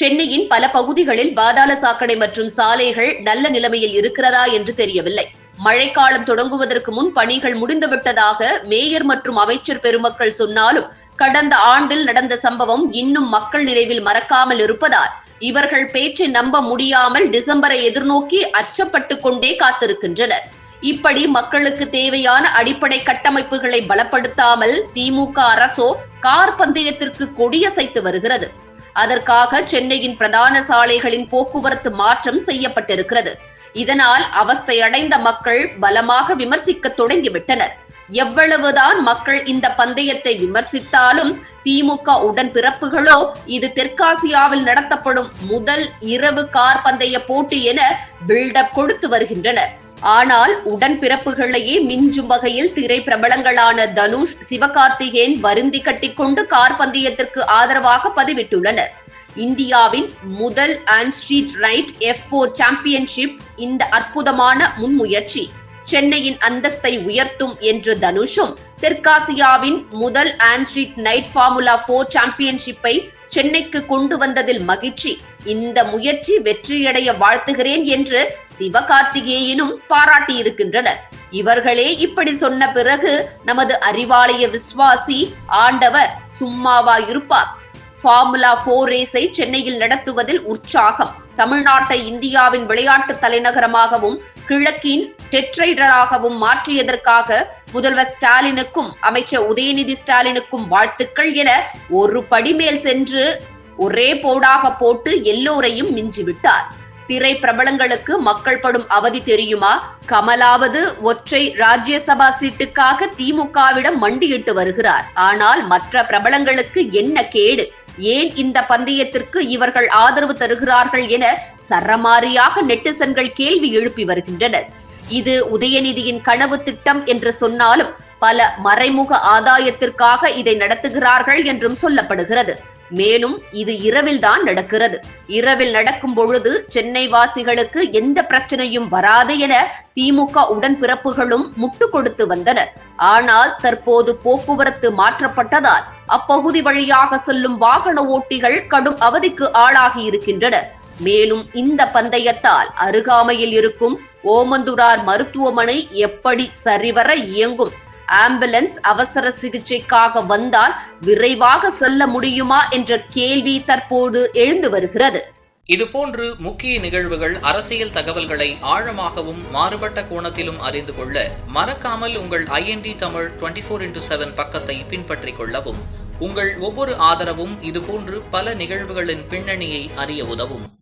சென்னையின் பல பகுதிகளில் பாதாள சாக்கடை மற்றும் சாலைகள் நல்ல நிலைமையில் இருக்கிறதா என்று தெரியவில்லை. மழைக்காலம் தொடங்குவதற்கு முன் பணிகள் முடிந்துவிட்டதாக மேயர் மற்றும் அமைச்சர் பெருமக்கள் சொன்னாலும் கடந்த ஆண்டில் நடந்த சம்பவம் இன்னும் மக்கள் நினைவில் மறக்காமல் இருப்பதால் இவர்கள் பேச்சை நம்ப முடியாமல் டிசம்பரை எதிர்நோக்கி அச்சப்பட்டு கொண்டே காத்திருக்கின்றனர். இப்படி மக்களுக்கு தேவையான அடிப்படை கட்டமைப்புகளை பலப்படுத்தாமல் திமுக அரசோ கார் பந்தயத்திற்கு கொடியசைத்து வருகிறது. அதற்காக சென்னையின் பிரதான சாலைகளின் போக்குவரத்து மாற்றம் செய்யப்பட்டிருக்கிறது. இதனால் அவஸ்தையடைந்த மக்கள் பலமாக விமர்சிக்க தொடங்கிவிட்டனர். எவ்வளவுதான் மக்கள் இந்த பந்தயத்தை விமர்சித்தாலும் திமுக உடன்பிறப்புகளோ இது தெற்காசியாவில் நடத்தப்படும் முதல் இரவு கார் பந்தய போட்டி என பில்டப் கொடுத்து வருகின்றனர். ஆனால் உடன்பிறப்புகளையே மிஞ்சும் வகையில் திரை பிரபலங்களான தனுஷ் சிவகார்த்திகேயன் வருந்தி கட்டிக்கொண்டு கார் பந்தயத்திற்கு ஆதரவாக பதிவிட்டுள்ளனர். இந்தியாவின் முதல் on street night F four championship இந்த அற்புதமான முன்முயற்சி. சென்னையின் அந்தஸ்தை உயர்த்தும் என்று தனுஷும் தெற்காசியாவின் முதல் on street night formula four சாம்பியன்ஷிப்பை சென்னைக்கு கொண்டு வந்ததில் மகிழ்ச்சி. இந்த முயற்சி வெற்றியடைய வாழ்த்துகிறேன் என்று சிவகார்த்திகேயனும் பாராட்டியிருக்கின்றனர். இவர்களே இப்படி சொன்ன பிறகு நமது அறிவாலய விஸ்வாசி ஆண்டவர் சும்மாவா இருப்பார் ஃபார்முலா போர் ரேஸை சென்னையில் நடத்துவதில் உற்சாகம். தமிழ்நாட்டை இந்தியாவின் விளையாட்டு தலைநகரமாகவும் கிழக்கின் டெட்ரைடராகவும் மாற்றியதற்காக முதல்வர் ஸ்டாலினுக்கும் அமைச்சர் உதயநிதி ஸ்டாலினுக்கும் வாழ்த்துக்கள் என ஒரு படி மேல் சென்று ஒரே போடாக போட்டு எல்லோரையும் மிஞ்சிவிட்டார். திரை பிரபலங்களுக்கு மக்கள் படும் அவதி தெரியுமா? கமலாவது ஒற்றை ராஜ்யசபா சீட்டுக்காக திமுகவிடம் மண்டியிட்டு வருகிறார். ஆனால் மற்ற பிரபலங்களுக்கு என்ன கேடு? ஏன் இந்த பந்தயத்திற்கு இவர்கள் ஆதரவு தருகிறார்கள் என சரமாரியாக நெட்டிசன்கள் கேள்வி எழுப்பி வருகின்றனர். இது உதயநிதியின் கனவு திட்டம் என்று சொன்னாலும் பல மறைமுக ஆதாயத்திற்காக இதை நடத்துகிறார்கள் என்றும் சொல்லப்படுகிறது. மேலும் இது இரவில் தான் நடக்கிறது. இரவில் நடக்கும் பொழுது சென்னை வாசிகளுக்கு எந்த பிரச்சனையும் வராது என திமுக உடன்பிறப்புகளும் முட்டு கொடுத்து வந்தனர். ஆனால் தற்போது போக்குவரத்து மாற்றப்பட்டதால் அப்பகுதி வழியாக செல்லும் வாகன ஓட்டிகள் கடும் அவதிக்கு ஆளாகி இருக்கின்றனர். மேலும் இந்த பந்தயத்தால் அருகாமையில் இருக்கும் ஓமந்துரார் மருத்துவமனை எப்படி சரிவர இயங்கும்? ஆம்புலன்ஸ் அவசர சிகிச்சைக்காக வந்தால் விரைவாக செல்ல முடியுமா என்ற கேள்வி தற்போது எழுந்து வருகிறது. இதுபோன்று முக்கிய நிகழ்வுகள் அரசியல் தகவல்களை ஆழமாகவும் மாறுபட்ட கோணத்திலும் அறிந்து கொள்ள மறக்காமல் உங்கள் INT Tamil twenty four into seven பக்கத்தை பின்பற்றிக் கொள்ளவும். உங்கள் ஒவ்வொரு ஆதரவும் இதுபோன்று பல நிகழ்வுகளின் பின்னணியை அறிய உதவும்.